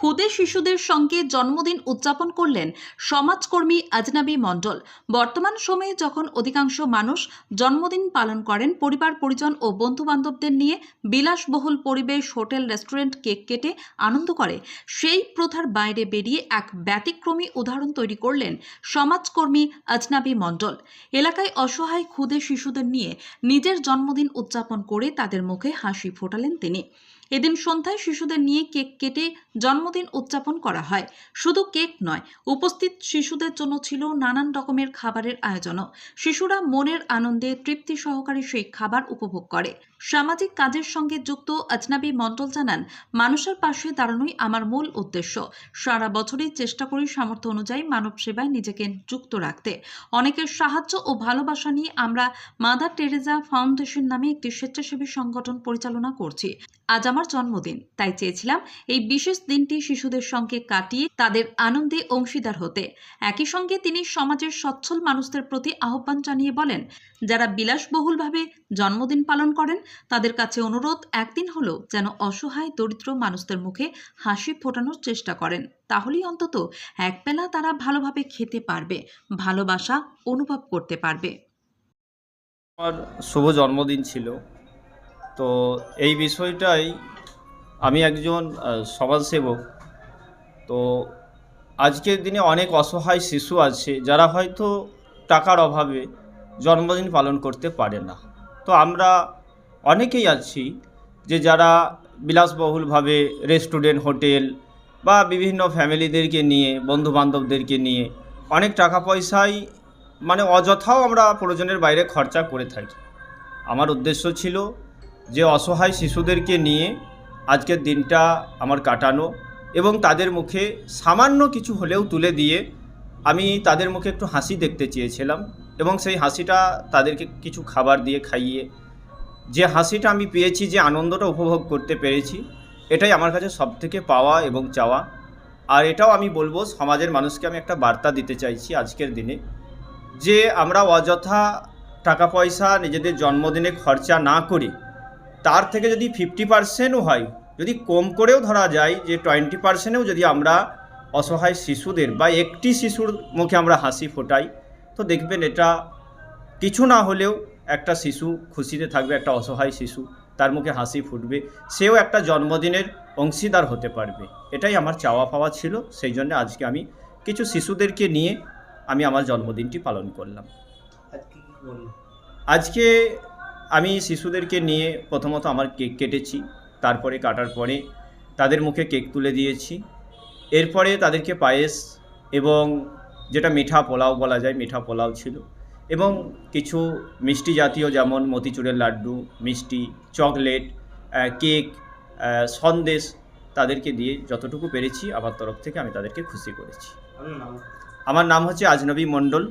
খুদে শিশুদের সঙ্গে জন্মদিন উদযাপন করলেন সমাজকর্মী আজনাবি মণ্ডল। বর্তমান সময়ে যখন অধিকাংশ মানুষ জন্মদিন পালন করেন, পরিবার, পরিজন ও বন্ধু বান্ধবদের নিয়ে বিলাসবহুল পরিবেশ, হোটেল, রেস্টুরেন্ট, কেক কেটে আনন্দ করে। সেই প্রথার বাইরে বেরিয়ে এক ব্যতিক্রমী উদাহরণ তৈরি করলেন সমাজকর্মী আজনাবি মণ্ডল। এলাকায় অসহায় ক্ষুদে শিশুদের নিয়ে নিজের জন্মদিন উদযাপন করে তাদের মুখে হাসি ফোটালেন তিনি। এদিন সন্ধ্যায় শিশুদের নিয়ে কেক কেটে জন্মদিন উদযাপন করা হয়। শুধু কেক নয়, উপস্থিত শিশুদের জন্য ছিল নানান রকমের খাবারের আয়োজনও। শিশুরা মনের আনন্দে তৃপ্তি সহকারে সেই খাবার উপভোগ করে। সামাজিক কাজের সঙ্গে যুক্ত আজনাবি মণ্ডল জানান, মানুষের পাশে দাঁড়ানোই আমার মূল উদ্দেশ্য। সারা বছরই চেষ্টা করি সামর্থ্য অনুযায়ী মানব সেবায় নিজেকে যুক্ত রাখতে। অনেকের সাহায্য ও ভালোবাসা নিয়ে আমরা মাদার টেরেজা ফাউন্ডেশন নামে একটি স্বেচ্ছাসেবী সংগঠন পরিচালনা করছি। আজ আমার জন্মদিন, তাই চেয়েছিলাম এই বিশেষ দিনটি শিশুদের সঙ্গে কাটিয়ে তাদের আনন্দে অংশীদার হতে। একই সঙ্গে তিনি সমাজের সচ্ছল মানুষদের প্রতি আহ্বান জানিয়ে বলেন, যারা বিলাসবহুলভাবে জন্মদিন পালন করেন তাদের কাছে অনুরোধ, একদিন হলেও যেন অসহায় দরিদ্র মানুষদের মুখে হাসি ফোটানোর চেষ্টা করেন। তাহলেই অন্তত একবেলা তারা ভালোভাবে খেতে পারবে, ভালোবাসা অনুভব করতে পারবে। আমার শুভ জন্মদিন ছিল। তো এই বিষয়টাই আমি একজন সমাজসেবক। তো আজকের দিনে অনেক অসহায় শিশু আছে যারা হয়তো টাকার অভাবে জন্মদিন পালন করতে পারে না। তো আমরা অনেকেই আছি যে যারা বিলাসবহুলভাবে রেস্টুরেন্ট, হোটেল বা বিভিন্ন ফ্যামিলিদেরকে নিয়ে বন্ধু বান্ধবদেরকে নিয়ে অনেক টাকা পয়সাই মানে অযথাও আমরা প্রয়োজনের বাইরে খরচা করে থাকি। আমার উদ্দেশ্য ছিল যে অসহায় শিশুদেরকে নিয়ে আজকের দিনটা আমার কাটানো এবং তাদের মুখে সামান্য কিছু হলেও তুলে দিয়ে আমি তাদের মুখে একটু হাসি দেখতে চেয়েছিলাম এবং সেই হাসিটা তাদেরকে কিছু খাবার দিয়ে খাইয়ে যে হাসিটা আমি পেয়েছি, যে আনন্দটা উপভোগ করতে পেরেছি, এটাই আমার কাছে সবথেকে পাওয়া এবং চাওয়া। আর এটাও আমি বলব, সমাজের মানুষকে আমি একটা বার্তা দিতে চাইছি আজকের দিনে, যে আমরা অযথা টাকা পয়সা নিজেদের জন্মদিনে খরচা না করি, তার থেকে যদি ফিফটি পার্সেন্টও হয়, যদি কম করেও ধরা যায়, যে টোয়েন্টি পার্সেন্টেও যদি আমরা অসহায় শিশুদের বা একটি শিশুর মুখে আমরা হাসি ফোটাই, তো দেখবেন এটা কিছু না হলেও একটা শিশু খুশিতে থাকবে একটা অসহায় শিশু তার মুখে হাসি ফুটবে সেও একটা জন্মদিনের অংশীদার হতে পারবে। এটাই আমার চাওয়া পাওয়া ছিল সেই জন্য আজকে আমি কিছু শিশুদেরকে নিয়ে আমি আমার জন্মদিনটি পালন করলাম। আজকে আজকে আমি শিশুদেরকে নিয়ে প্রথমত আমার কেক কেটেছি তারপরে কাটার পরে তাদের মুখে কেক তুলে দিয়েছি এরপরে তাদেরকে পায়েস এবং যেটা মিঠা পোলাও বলা যায় মিঠা পোলাও ছিল এবং কিছু মিষ্টি জাতীয় যেমন মতিচুরের লাড্ডু মিষ্টি চকলেট কেক সন্দেশ তাদেরকে দিয়ে যতটুকু পেরেছি আমার তরফ থেকে আমি তাদেরকে খুশি করেছি। আমার নাম হচ্ছে আজনবী মণ্ডল।